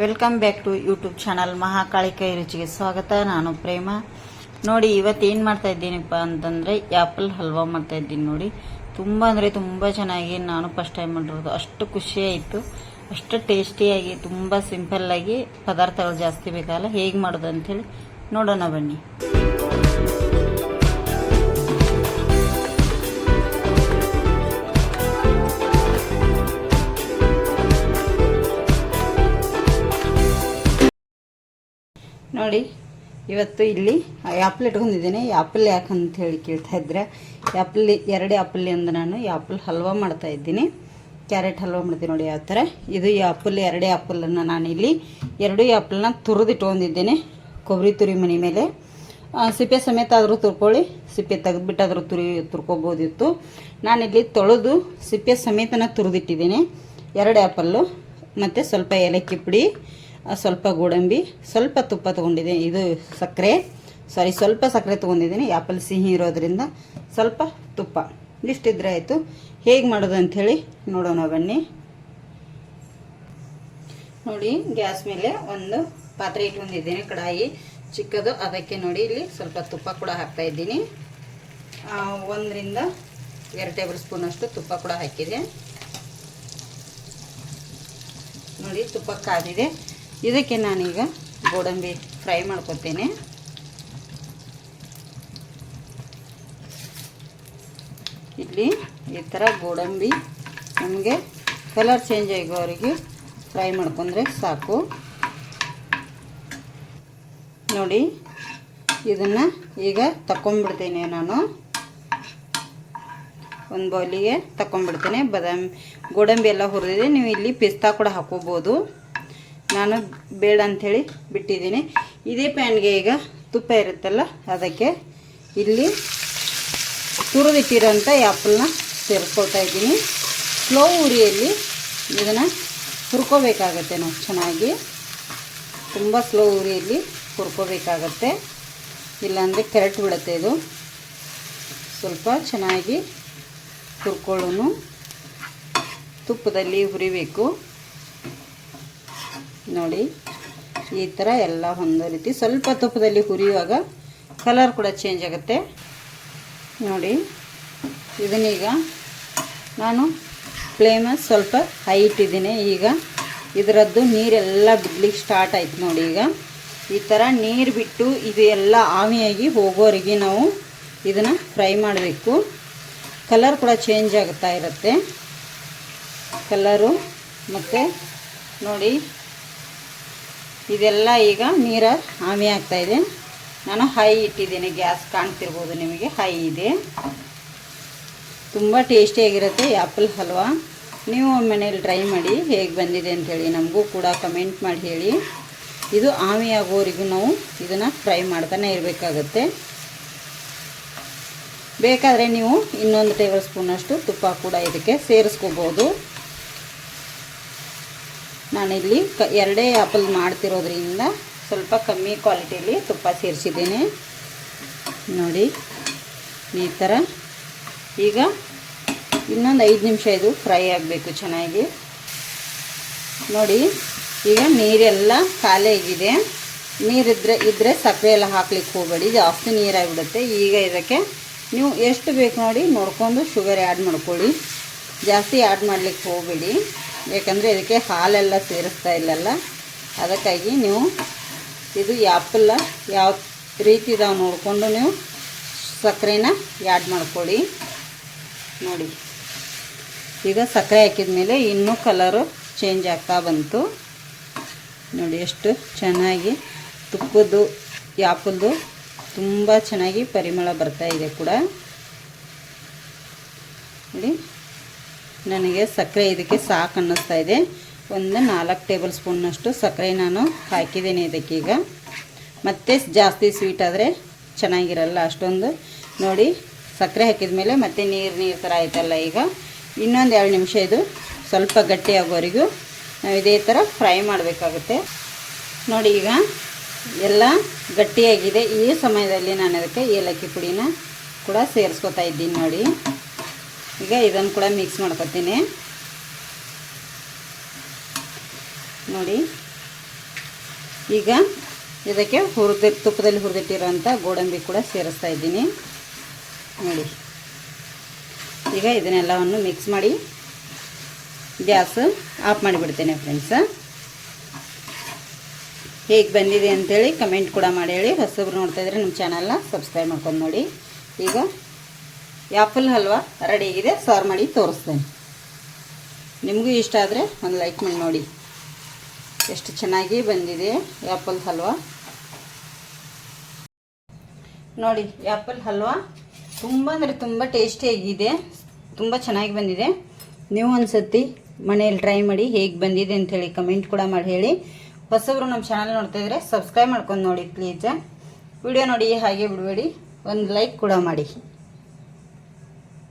Welcome back to YouTube channel ಮಹಾಕಾಳಿಕಾಯಿ ರುಚಿಗೆ ಸ್ವಾಗತ. ನಾನು ಪ್ರೇಮ. ನೋಡಿ, ಇವತ್ತು ಏನು ಮಾಡ್ತಾ ಇದ್ದೀನಿಪ್ಪ ಅಂತಂದರೆ ಆ್ಯಪಲ್ ಹಲ್ವಾ ಮಾಡ್ತಾ ಇದ್ದೀನಿ ನೋಡಿ. ತುಂಬ ಅಂದರೆ ತುಂಬ ಚೆನ್ನಾಗಿ ನಾನು ಫಸ್ಟ್ ಟೈಮ್ ಮಾಡಿರೋದು. ಅಷ್ಟು ಖುಷಿಯಾಯಿತು ಅಷ್ಟು ಟೇಸ್ಟಿಯಾಗಿ ತುಂಬ ಸಿಂಪಲ್ಲಾಗಿ ಪದಾರ್ಥಗಳು ಜಾಸ್ತಿ ಬೇಕಲ್ಲ ಹೇಗೆ ಮಾಡೋದು ಅಂಥೇಳಿ ನೋಡೋಣ ಬನ್ನಿ. ನೋಡಿ, ಇವತ್ತು ಇಲ್ಲಿ ಆ್ಯಪಲ್ ಇಟ್ಕೊಂಡಿದ್ದೀನಿ. ಆ್ಯಪಲ್ ಯಾಕೆ ಅಂತ ಹೇಳಿ ಕೇಳ್ತಾ ಇದ್ರೆ ಆ್ಯಪಲ್ ಎರಡು ಆ್ಯಪಲ್ ಅಂದ ನಾನು ಆ್ಯಪಲ್ ಹಲ್ವಾ ಮಾಡ್ತಾ ಇದ್ದೀನಿ. ಕ್ಯಾರೆಟ್ ಹಲ್ವಾ ಮಾಡ್ತೀನಿ ನೋಡಿ ಯಾವ ಥರ ಇದು ಆ್ಯಪಲ್ ಎರಡೇ ಆ್ಯಪಲನ್ನು ನಾನಿಲ್ಲಿ ಎರಡು ಆ್ಯಪಲ್ನ ತುರಿದಿಟ್ಕೊಂಡಿದ್ದೀನಿ ಕೊಬ್ಬರಿ ತುರಿ ಮನೆ ಮೇಲೆ. ಸಿಪ್ಪೆ ಸಮೇತ ಆದರೂ ತುರ್ಕೊಳ್ಳಿ. ಸಿಪ್ಪೆ ತೆಗೆದ್ಬಿಟ್ಟಾದರೂ ತುರಿ ತುರ್ಕೋಬೋದಿತ್ತು. ನಾನಿಲ್ಲಿ ತೊಳೆದು ಸಿಪ್ಪೆ ಸಮೇತನ ತುರಿದಿಟ್ಟಿದ್ದೀನಿ. ಎರಡು ಆ್ಯಪಲ್ಲು ಮತ್ತು ಸ್ವಲ್ಪ ಏಲಕ್ಕಿ ಪುಡಿ ಸ್ವಲ್ಪ ಗೋಡಂಬಿ, ಸ್ವಲ್ಪ ತುಪ್ಪ ತೊಗೊಂಡಿದ್ದೀನಿ. ಇದು ಸಕ್ಕರೆ. ಸಾರಿ ಸ್ವಲ್ಪ ಸಕ್ಕರೆ ತೊಗೊಂಡಿದ್ದೀನಿ. ಆ್ಯಪಲ್ ಸಿಹಿ ಇರೋದ್ರಿಂದ ಸ್ವಲ್ಪ ತುಪ್ಪ. ಇಷ್ಟಿದ್ರೆ ಆಯಿತು. ಹೇಗೆ ಮಾಡೋದು ಅಂಥೇಳಿ ನೋಡೋಣ ಬನ್ನಿ. ನೋಡಿ, ಗ್ಯಾಸ್ ಮೇಲೆ ಒಂದು ಪಾತ್ರೆ ಇಟ್ಕೊಂಡಿದ್ದೀನಿ, ಕಡಾಯಿ. ಚಿಕ್ಕದು, ಅದಕ್ಕೆ ನೋಡಿ, ಇಲ್ಲಿ ಸ್ವಲ್ಪ ತುಪ್ಪ ಕೂಡ ಹಾಕ್ತಾ ಇದ್ದೀನಿ. ಒಂದರಿಂದ ಎರಡು ಟೇಬಲ್ ಸ್ಪೂನ್ ಅಷ್ಟು ತುಪ್ಪ ಕೂಡ ಹಾಕಿದೆ. ನೋಡಿ, ತುಪ್ಪ ಕಾದಿದೆ. ಇದಕ್ಕೆ ನಾನೀಗ ಗೋಡಂಬಿ ಫ್ರೈ ಮಾಡ್ಕೊತೇನೆ. ಇಲ್ಲಿ ಈ ಥರ ಗೋಡಂಬಿ ನಮಗೆ ಕಲರ್ ಚೇಂಜ್ ಆಗೋವರೆಗೆ ಫ್ರೈ ಮಾಡ್ಕೊಂಡ್ರೆ ಸಾಕು. ನೋಡಿ, ಇದನ್ನು ಈಗ ತಗೊಂಡ್ಬಿಡ್ತೇನೆ ನಾನು. ಒಂದು ಬೌಲಿಗೆ ತಗೊಂಡ್ಬಿಡ್ತೇನೆ ಬಾದಾಮಿ, ಗೋಡಂಬಿ ಎಲ್ಲ ಹುರಿದಿದೆ. ನೀವು ಇಲ್ಲಿ ಪಿಸ್ತಾ ಕೂಡ ಹಾಕೋಬೋದು. ನಾನು ಬೇಡ ಅಂಥೇಳಿ ಬಿಟ್ಟಿದ್ದೀನಿ. ಇದೇ ಪ್ಯಾನ್ಗೆ ಈಗ ತುಪ್ಪ ಇರುತ್ತಲ್ಲ, ಅದಕ್ಕೆ ಇಲ್ಲಿ ತುರಿದಿಟ್ಟಿರೋಂಥ ಆ್ಯಪಲ್ನ ಸೇರಿಸ್ಕೊಳ್ತಾ ಇದ್ದೀನಿ. ಸ್ಲೋ ಉರಿಯಲ್ಲಿ ಇದನ್ನು ಹುರ್ಕೋಬೇಕಾಗತ್ತೆ ನಾವು ಚೆನ್ನಾಗಿ. ತುಂಬ ಸ್ಲೋ ಉರಿಯಲ್ಲಿ ಹುರ್ಕೋಬೇಕಾಗತ್ತೆ. ಇಲ್ಲಾಂದರೆ ಕೆರೆಟ್ ಬಿಡುತ್ತೆ ಇದು. ಸ್ವಲ್ಪ ಚೆನ್ನಾಗಿ ಹುರ್ಕೊಳ್ಳೋನು. ತುಪ್ಪದಲ್ಲಿ ಹುರಿಬೇಕು. ನೋಡಿ, ಈ ಥರ ಎಲ್ಲ ಒಂದೇ ರೀತಿ ಸ್ವಲ್ಪ ತುಪ್ಪದಲ್ಲಿ ಹುರಿಯುವಾಗ ಕಲರ್ ಕೂಡ ಚೇಂಜ್ ಆಗುತ್ತೆ. ನೋಡಿ, ಇದನ್ನೀಗ ನಾನು ಫ್ಲೇಮ ಸ್ವಲ್ಪ ಹೈ ಇಟ್ಟಿದ್ದೀನಿ ಈಗ ಇದರದ್ದು ನೀರೆಲ್ಲ ಬಿಡ್ಲಿಕ್ಕೆ ಸ್ಟಾರ್ಟ್ ಆಯ್ತು ನೋಡಿ ಈಗ. ಈ ಥರ ನೀರು ಬಿಟ್ಟು ಇದು ಎಲ್ಲ ಆವಿಯಾಗಿ ಹೋಗೋವರೆಗೆ ನಾವು ಇದನ್ನು ಫ್ರೈ ಮಾಡಬೇಕು. ಕಲರ್ ಕೂಡ ಚೇಂಜ್ ಆಗ್ತಾ ಇರುತ್ತೆ. ಕಲರು ಮತ್ತು ನೋಡಿ ಇದೆಲ್ಲ ಈಗ ನೀರ ಆಮಿ ಆಗ್ತಾ ಇದೆ. ನಾನು ಹೈ ಇಟ್ಟಿದ್ದೀನಿ ಗ್ಯಾಸ್ ಕಾಣ್ತಿರ್ಬೋದು ನಿಮಗೆ ಹೈ ಇದೆ. ತುಂಬ ಟೇಸ್ಟಿಯಾಗಿರುತ್ತೆ ಆ್ಯಪಲ್ ಹಲ್ವಾ. ನೀವು ಮನೇಲಿ ಟ್ರೈ ಮಾಡಿ ಹೇಗೆ ಬಂದಿದೆ ಅಂಥೇಳಿ ನಮಗೂ ಕೂಡ ಕಮೆಂಟ್ ಮಾಡಿ ಹೇಳಿ. ಇದು ಆವಿ ನಾವು ಇದನ್ನು ಫ್ರೈ ಮಾಡ್ತಾನೆ ಇರಬೇಕಾಗತ್ತೆ. ಬೇಕಾದರೆ ನೀವು ಇನ್ನೊಂದು ಟೇಬಲ್ ಸ್ಪೂನಷ್ಟು ತುಪ್ಪ ಕೂಡ ಇದಕ್ಕೆ ಸೇರಿಸ್ಕೋಬೋದು. ನಾನಿಲ್ಲಿ ಕ ಎರಡೇ ಆ್ಯಪಲ್ ಮಾಡ್ತಿರೋದ್ರಿಂದ ಸ್ವಲ್ಪ ಕಮ್ಮಿ ಕ್ವಾಲಿಟಿಯಲ್ಲಿ ತುಪ್ಪ ಸೇರಿಸಿದ್ದೀನಿ. ನೋಡಿ, ಈ ಥರ ಈಗ ಇನ್ನೊಂದು ಐದು ನಿಮಿಷ ಇದು ಫ್ರೈ ಆಗಬೇಕು ಚೆನ್ನಾಗಿ. ನೋಡಿ, ಈಗ ನೀರೆಲ್ಲ ಖಾಲಿ ಆಗಿದೆ ನೀರಿದ್ರೆ ಇದ್ದರೆ ಸಕ್ಕರೆ ಎಲ್ಲ ಹಾಕ್ಲಿಕ್ಕೆ ಹೋಗಬೇಡಿ, ಜಾಸ್ತಿ ನೀರಾಗಿಬಿಡುತ್ತೆ. ಈಗ ಇದಕ್ಕೆ ನೀವು ಎಷ್ಟು ಬೇಕು ನೋಡಿ ನೋಡಿಕೊಂಡು ಶುಗರ್ ಆ್ಯಡ್ ಮಾಡ್ಕೊಳ್ಳಿ. ಜಾಸ್ತಿ ಆ್ಯಡ್ ಮಾಡಲಿಕ್ಕೆ ಹೋಗಬೇಡಿ. ಯಾಕಂದರೆ ಇದಕ್ಕೆ ಹಾಲೆಲ್ಲ ಸೇರಿಸ್ತಾ ಇಲ್ಲಲ್ಲ? ಅದಕ್ಕಾಗಿ ನೀವು ಇದು ಆ್ಯಪಲ್ಲ ಯಾವ ರೀತಿ ಇದಾವೆ ನೋಡಿಕೊಂಡು ನೀವು ಸಕ್ಕರೆನ ಆ್ಯಡ್ ಮಾಡ್ಕೊಳ್ಳಿ. ನೋಡಿ. ಈಗ ಸಕ್ಕರೆ ಹಾಕಿದ ಮೇಲೆ ಇನ್ನೂ ಕಲರು ಚೇಂಜ್ ಆಗ್ತಾ ಬಂತು. ನೋಡಿ ಎಷ್ಟು ಚೆನ್ನಾಗಿ ತುಪ್ಪದ್ದು ಯಾಪಲ್ದು ತುಂಬ ಚೆನ್ನಾಗಿ ಪರಿಮಳ ಬರ್ತಾ ಇದೆ ಕೂಡ. ನೋಡಿ. ನನಗೆ ಸಕ್ಕರೆ ಇದಕ್ಕೆ ಸಾಕು ಅನ್ನಿಸ್ತಾ ಇದೆ. ಒಂದು ನಾಲ್ಕು ಟೇಬಲ್ ಸ್ಪೂನ್ನಷ್ಟು ಸಕ್ಕರೆ ನಾನು ಹಾಕಿದ್ದೀನಿ ಇದಕ್ಕೀಗ ಮತ್ತೆ ಜಾಸ್ತಿ ಸ್ವೀಟ್ ಆದರೆ ಚೆನ್ನಾಗಿರಲ್ಲ ಅಷ್ಟೊಂದು. ನೋಡಿ, ಸಕ್ಕರೆ ಹಾಕಿದ ಮೇಲೆ ಮತ್ತೆ ನೀರು ನೀರು ಥರ ಆಯ್ತಲ್ಲ ಈಗ. ಇನ್ನೊಂದು ಎರಡು ನಿಮಿಷ ಇದು ಸ್ವಲ್ಪ ಗಟ್ಟಿ ಆಗೋವರೆಗೂ ನಾವು ಇದೇ ಥರ ಫ್ರೈ ಮಾಡಬೇಕಾಗುತ್ತೆ. ನೋಡಿ ಈಗ ಎಲ್ಲ ಗಟ್ಟಿಯಾಗಿದೆ. ಈ ಸಮಯದಲ್ಲಿ ನಾನು ಅದಕ್ಕೆ ಏಲಕ್ಕಿ ಪುಡಿನ ಕೂಡ ಸೇರಿಸ್ಕೊತಾ ಇದ್ದೀನಿ ನೋಡಿ. ಈಗ ಇದನ್ನು ಕೂಡ ಮಿಕ್ಸ್ ಮಾಡ್ಕೊತೀನಿ. ನೋಡಿ. ಈಗ ಇದಕ್ಕೆ ಹುರಿದ, ತುಪ್ಪದಲ್ಲಿ ಹುರಿದಿಟ್ಟಿರೋಂಥ ಗೋಡಂಬಿ ಕೂಡ ಸೇರಿಸ್ತಾ ಇದ್ದೀನಿ. ನೋಡಿ. ಈಗ ಇದನ್ನೆಲ್ಲವನ್ನು ಮಿಕ್ಸ್ ಮಾಡಿ ಗ್ಯಾಸ್ ಆಫ್ ಮಾಡಿಬಿಡ್ತೇನೆ ಫ್ರೆಂಡ್ಸ. ಹೇಗೆ ಬಂದಿದೆ ಅಂತೇಳಿ ಕಮೆಂಟ್ ಕೂಡ ಮಾಡಿ ಹೇಳಿ. ಹೊಸಬ್ರು ನೋಡ್ತಾಯಿದ್ರೆ ನಮ್ಮ ಚಾನಲ್ನ ಸಬ್ಸ್ಕ್ರೈಬ್ ಮಾಡ್ಕೊಂಡು ನೋಡಿ. ಈಗ ಆ್ಯಪಲ್ ಹಲ್ವಾ ರೆಡಿಯಾಗಿದೆ ಸರ್ವ್ ಮಾಡಿ ತೋರಿಸ್ತೇನೆ. ನಿಮಗೂ ಇಷ್ಟ ಆದರೆ ಒಂದು ಲೈಕ್ ಮಾಡಿ ನೋಡಿ. ಎಷ್ಟು ಚೆನ್ನಾಗಿ ಬಂದಿದೆ ಆ್ಯಪಲ್ ಹಲ್ವಾ. ನೋಡಿ ಆ್ಯಪಲ್ ಹಲ್ವಾ ತುಂಬ ಅಂದರೆ ತುಂಬ ಟೇಸ್ಟಿಯಾಗಿದೆ ತುಂಬ ಚೆನ್ನಾಗಿ ಬಂದಿದೆ. ನೀವು ಒಂದ್ಸತಿ ಮನೆಯಲ್ಲಿ ಟ್ರೈ ಮಾಡಿ ಹೇಗೆ ಬಂದಿದೆ ಅಂಥೇಳಿ ಕಮೆಂಟ್ ಕೂಡ ಮಾಡಿ ಹೇಳಿ. ಹೊಸಬ್ರು ನಮ್ಮ ಚಾನಲ್ ನೋಡ್ತಾ ಇದ್ರೆ ಸಬ್ಸ್ಕ್ರೈಬ್ ಮಾಡ್ಕೊಂಡು ನೋಡಿ ಪ್ಲೀಸ್ ವಿಡಿಯೋ ನೋಡಿ ಹಾಗೆ ಬಿಡಬೇಡಿ, ಒಂದು ಲೈಕ್ ಕೂಡ ಮಾಡಿ.